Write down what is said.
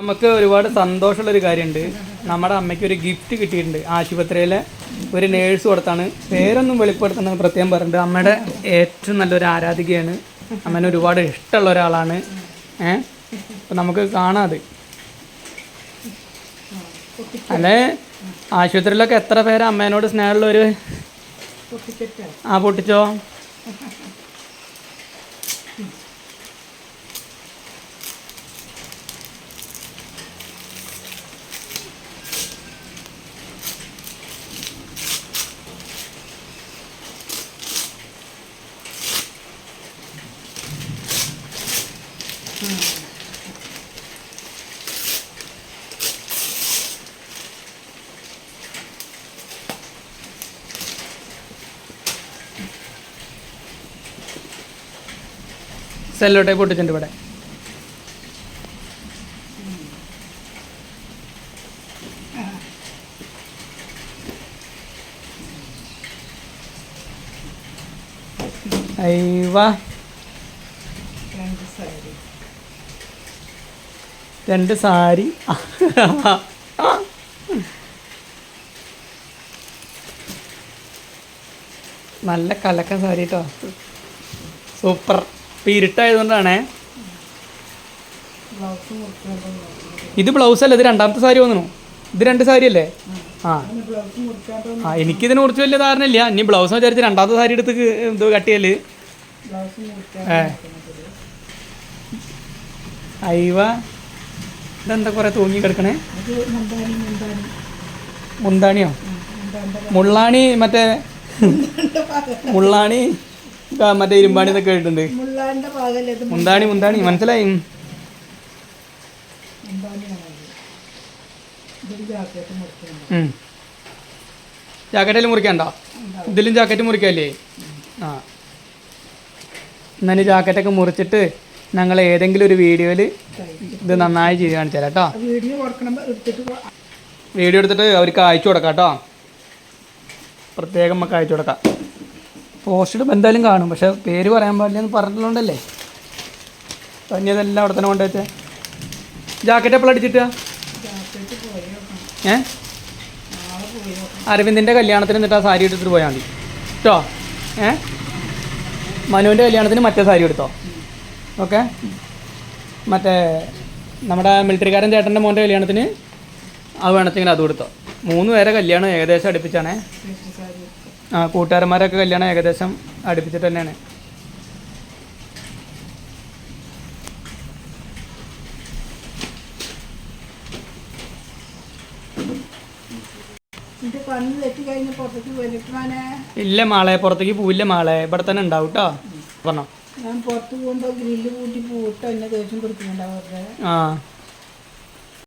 നമുക്ക് ഒരുപാട് സന്തോഷമുള്ള ഒരു കാര്യമുണ്ട്. നമ്മുടെ അമ്മയ്ക്ക് ഒരു ഗിഫ്റ്റ് കിട്ടിയിട്ടുണ്ട്. ആശുപത്രിയിലെ ഒരു നേഴ്സ് കൊടുത്താണ്. പേരൊന്നും വെളിപ്പെടുത്തണമെന്ന് പ്രത്യേകം പറഞ്ഞിട്ട് അമ്മയുടെ ഏറ്റവും നല്ലൊരു ആരാധികയാണ്. അമ്മേനെ ഒരുപാട് ഇഷ്ടമുള്ള ഒരാളാണ്. ഏഹ് അപ്പം നമുക്ക് കാണാതെ അല്ലെ? ആശുപത്രിയിലൊക്കെ എത്ര പേര് അമ്മേനോട് സ്നേഹമുള്ള ഒരു ആ പൊട്ടിച്ചോ? സെല്ലോ പൊട്ടിച്ചിട്ടുണ്ട് ഇവിടെ. അയ്യവാ രണ്ട് സാരി. നല്ല കലക്ക സാരി കേട്ടോ സൂപ്പർ. ഇപ്പം ഇരുട്ടായതുകൊണ്ടാണേ. ഇത് ബ്ലൗസ് അല്ല ഇത് രണ്ടാമത്തെ സാരി തോന്നുന്നു ഇത് രണ്ട് സാരി അല്ലേ ആ. ആ എനിക്കിതിനെ കുറിച്ച് വലിയ ധാരണ ഇല്ല ഇനി ബ്ലൗസ് വിചാരിച്ച് രണ്ടാമത്തെ സാരി എടുത്ത് ഇത് കട്ടിയൽ. ഏ. അയ്യവ ഇതെന്താ കുറെ തൂങ്ങി കിടക്കണേ? മുന്താണിയോ മുള്ളാണി മറ്റേ മുള്ളാണി മറ്റേ ഇരുമ്പാണി എന്നൊക്കെ കേട്ടിട്ടുണ്ട്. ഭാഗല്ലേ ഇത് മുന്താണി മുന്താണി മനസ്സിലായി. ജാക്കറ്റിൽ മുറിക്കണ്ടോ ഇതിലും ജാക്കറ്റ് മുറിക്കല്ലേ? ആ. എന്നാൽ ജാക്കറ്റൊക്കെ മുറിച്ചിട്ട് ഞങ്ങൾ ഏതെങ്കിലും ഒരു വീഡിയോയിൽ ഇത് നന്നായി ചെയ്ത് കാണിച്ചു തരാം കേട്ടോ. വീഡിയോ എടുത്തിട്ട് അവർക്ക് അയച്ചു കൊടുക്കാം കേട്ടോ. പ്രത്യേകം നമുക്ക് അയച്ചു കൊടുക്കാം. പോസ്റ്റ് ഇടുമ്പോൾ എന്തായാലും കാണും. പക്ഷെ പേര് പറയാൻ പാടില്ല എന്ന് പറഞ്ഞിട്ടുണ്ടല്ലേ തന്നെ അവിടെ തന്നെ കൊണ്ടുവച്ചേ ജാക്കറ്റ് എപ്പോഴും അടിച്ചിട്ടാ? ഏ? അരവിന്ദിന്റെ കല്യാണത്തിന് എന്നിട്ട് ആ സാരി എടുത്തിട്ട് പോയാൽ മതി. കേട്ടോ ഏ? മനുവിന്റെ കല്യാണത്തിന് മറ്റേ സാരി എടുത്തോ? ഓക്കെ. മറ്റേ നമ്മുടെ മിലിറ്ററിക്കാരൻ ചേട്ടന്റെ മോന്റെ കല്യാണത്തിന് അത് വേണത്തെങ്കിൽ അത് കൊടുത്തോ. മൂന്ന് പേരെ കല്യാണം ഏകദേശം അടുപ്പിച്ചാണേ. ആ കൂട്ടുകാരന്മാരൊക്കെ കല്യാണം ഏകദേശം അടുപ്പിച്ചിട്ട് തന്നെയാണ്. ഇല്ല മാളെ പുറത്തേക്ക് പോവില്ല മാളെ. ഇവിടെ തന്നെ ഉണ്ടാവും കേട്ടോ പറഞ്ഞോ. ഞാൻ പുറത്ത് പോകുമ്പോൾ ഗ്രില്ല് കൂട്ടി പൂട്ടോ എന്നെ ദേഷ്യം പിടിക്കുന്നുണ്ടാവും അവരുടെ ആ.